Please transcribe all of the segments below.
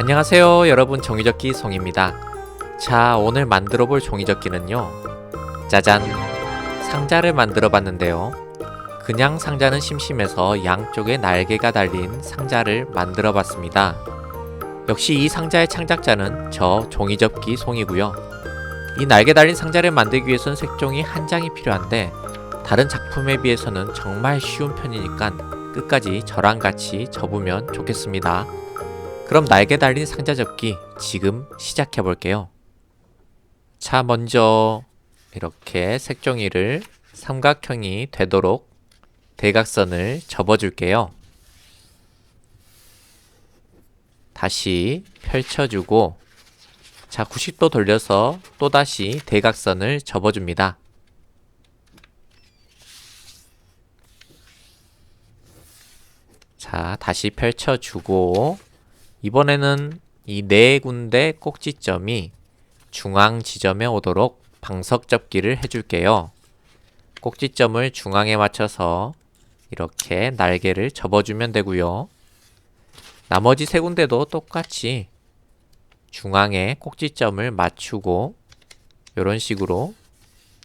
안녕하세요 여러분. 종이접기 송입니다. 자 오늘 만들어 볼 종이접기는요. 짜잔. 상자를 만들어 봤는데요. 그냥 상자는 심심해서 양쪽에 날개가 달린 상자를 만들어 봤습니다. 역시 이 상자의 창작자는 저 종이접기 송이고요. 이 날개 달린 상자를 만들기 위해선 색종이 한 장이 필요한데 다른 작품에 비해서는 정말 쉬운 편이니까 끝까지 저랑 같이 접으면 좋겠습니다. 그럼 날개 달린 상자 접기 지금 시작해 볼게요. 자, 먼저 이렇게 색종이를 삼각형이 되도록 대각선을 접어 줄게요. 다시 펼쳐 주고 자, 90도 돌려서 또다시 대각선을 접어 줍니다. 자, 다시 펼쳐 주고 이번에는 이 네 군데 꼭지점이 중앙 지점에 오도록 방석 접기를 해줄게요. 꼭지점을 중앙에 맞춰서 이렇게 날개를 접어주면 되고요. 나머지 세 군데도 똑같이 중앙에 꼭지점을 맞추고 이런 식으로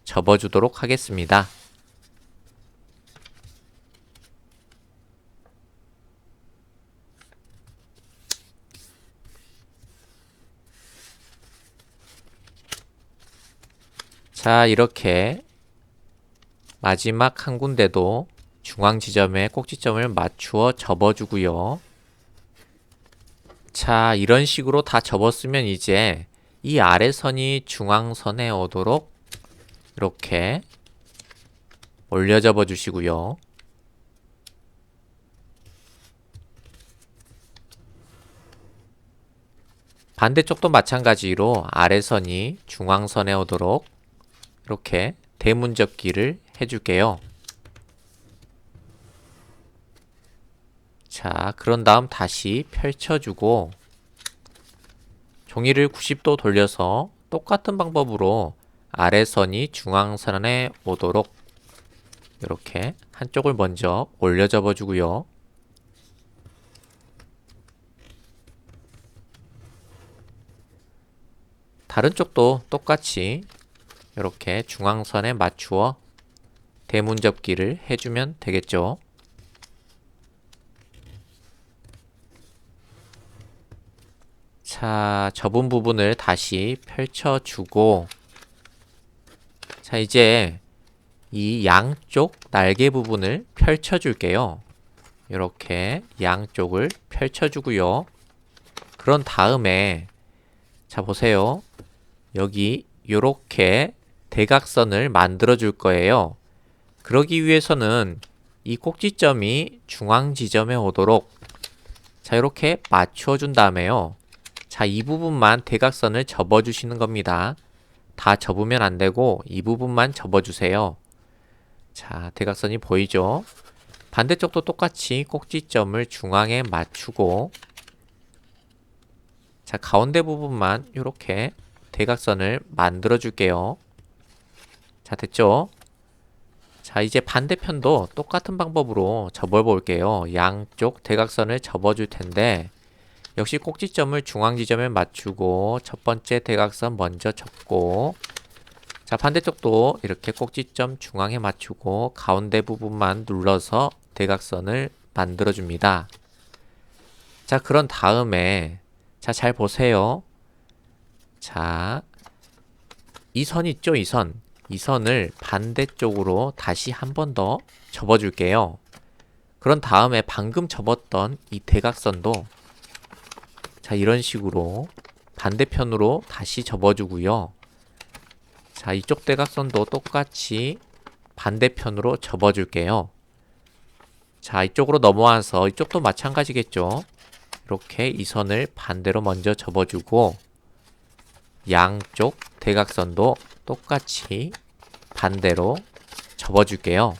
접어주도록 하겠습니다. 자, 이렇게 마지막 한 군데도 중앙 지점에 꼭지점을 맞추어 접어주고요. 자, 이런 식으로 다 접었으면 이제 이 아래선이 중앙선에 오도록 이렇게 올려 접어 주시고요. 반대쪽도 마찬가지로 아래선이 중앙선에 오도록 이렇게 대문 접기를 해줄게요. 자, 그런 다음 다시 펼쳐주고 종이를 90도 돌려서 똑같은 방법으로 아래선이 중앙선에 오도록 이렇게 한쪽을 먼저 올려 접어주고요. 다른 쪽도 똑같이 이렇게 중앙선에 맞추어 대문 접기를 해주면 되겠죠. 자, 접은 부분을 다시 펼쳐주고 자, 이제 이 양쪽 날개 부분을 펼쳐줄게요. 이렇게 양쪽을 펼쳐주고요. 그런 다음에 자, 보세요. 여기 이렇게 대각선을 만들어 줄 거예요. 그러기 위해서는 이 꼭지점이 중앙 지점에 오도록 자 이렇게 맞추어 준 다음에요. 자 이 부분만 대각선을 접어 주시는 겁니다. 다 접으면 안 되고 이 부분만 접어 주세요. 자 대각선이 보이죠? 반대쪽도 똑같이 꼭지점을 중앙에 맞추고 자 가운데 부분만 이렇게 대각선을 만들어 줄게요. 자, 됐죠? 자, 이제 반대편도 똑같은 방법으로 접어 볼게요. 양쪽 대각선을 접어 줄 텐데, 역시 꼭지점을 중앙 지점에 맞추고, 첫 번째 대각선 먼저 접고, 자, 반대쪽도 이렇게 꼭지점 중앙에 맞추고, 가운데 부분만 눌러서 대각선을 만들어 줍니다. 자, 그런 다음에, 자, 잘 보세요. 자, 이 선 있죠? 이 선. 이 선을 반대쪽으로 다시 한 번 더 접어줄게요. 그런 다음에 방금 접었던 이 대각선도 자, 이런 식으로 반대편으로 다시 접어주고요. 자, 이쪽 대각선도 똑같이 반대편으로 접어줄게요. 자, 이쪽으로 넘어와서 이쪽도 마찬가지겠죠? 이렇게 이 선을 반대로 먼저 접어주고 양쪽 대각선도 똑같이 반대로 접어줄게요.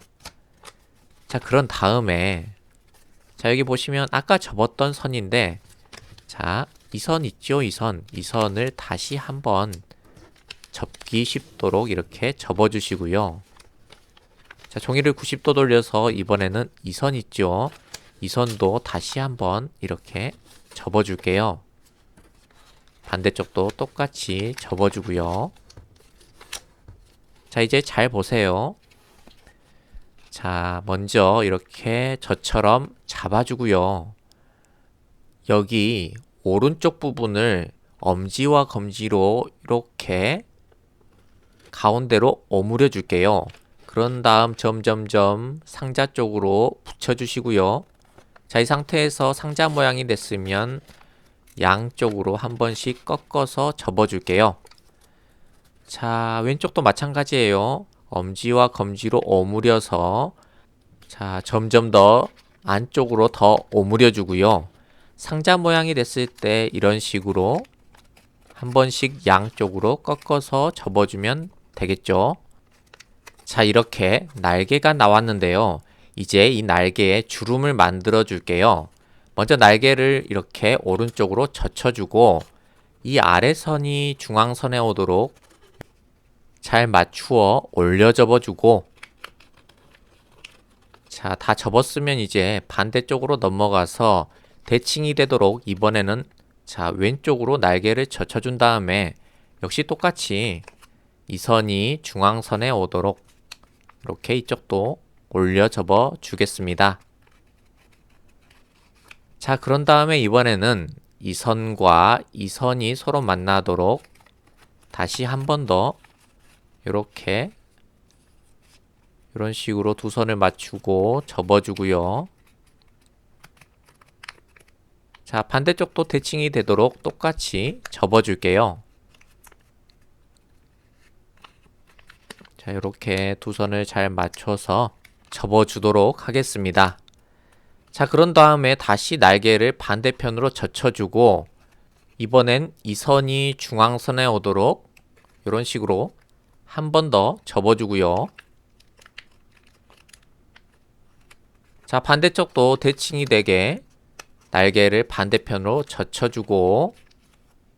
자, 그런 다음에 자, 여기 보시면 아까 접었던 선인데 자, 이 선 있죠? 이 선. 이 선을 다시 한번 접기 쉽도록 이렇게 접어주시고요. 자, 종이를 90도 돌려서 이번에는 이 선 있죠? 이 선도 다시 한번 이렇게 접어줄게요. 반대쪽도 똑같이 접어주고요. 자, 이제 잘 보세요. 자, 먼저 이렇게 저처럼 잡아주고요. 여기 오른쪽 부분을 엄지와 검지로 이렇게 가운데로 오므려 줄게요. 그런 다음 점점점 상자 쪽으로 붙여주시고요. 자, 이 상태에서 상자 모양이 됐으면 양쪽으로 한 번씩 꺾어서 접어줄게요. 자, 왼쪽도 마찬가지예요. 엄지와 검지로 오므려서 자, 점점 더 안쪽으로 더 오므려 주고요. 상자 모양이 됐을 때 이런 식으로 한 번씩 양쪽으로 꺾어서 접어주면 되겠죠. 자, 이렇게 날개가 나왔는데요. 이제 이 날개에 주름을 만들어 줄게요. 먼저 날개를 이렇게 오른쪽으로 젖혀주고 이 아래선이 중앙선에 오도록 잘 맞추어 올려 접어주고 자, 다 접었으면 이제 반대쪽으로 넘어가서 대칭이 되도록 이번에는 자, 왼쪽으로 날개를 젖혀준 다음에 역시 똑같이 이 선이 중앙선에 오도록 이렇게 이쪽도 올려 접어 주겠습니다. 자, 그런 다음에 이번에는 이 선과 이 선이 서로 만나도록 다시 한 번 더 이렇게 이런 식으로 두 선을 맞추고 접어주고요. 자, 반대쪽도 대칭이 되도록 똑같이 접어줄게요. 자, 이렇게 두 선을 잘 맞춰서 접어주도록 하겠습니다. 자, 그런 다음에 다시 날개를 반대편으로 젖혀주고 이번엔 이 선이 중앙선에 오도록 이런 식으로 한 번 더 접어주고요. 자, 반대쪽도 대칭이 되게 날개를 반대편으로 젖혀주고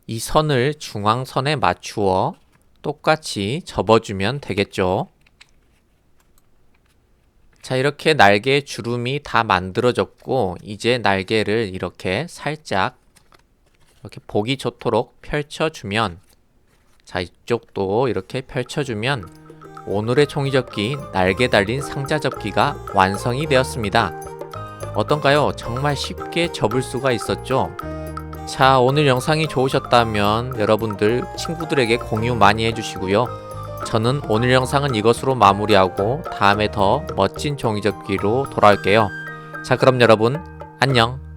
이 선을 중앙선에 맞추어 똑같이 접어주면 되겠죠. 자, 이렇게 날개 주름이 다 만들어졌고, 이제 날개를 이렇게 살짝 이렇게 보기 좋도록 펼쳐주면, 자, 이쪽도 이렇게 펼쳐주면, 오늘의 종이접기 날개 달린 상자 접기가 완성이 되었습니다. 어떤가요? 정말 쉽게 접을 수가 있었죠? 자, 오늘 영상이 좋으셨다면 여러분들 친구들에게 공유 많이 해주시고요. 저는 오늘 영상은 이것으로 마무리하고 다음에 더 멋진 종이접기로 돌아올게요. 자, 그럼 여러분, 안녕!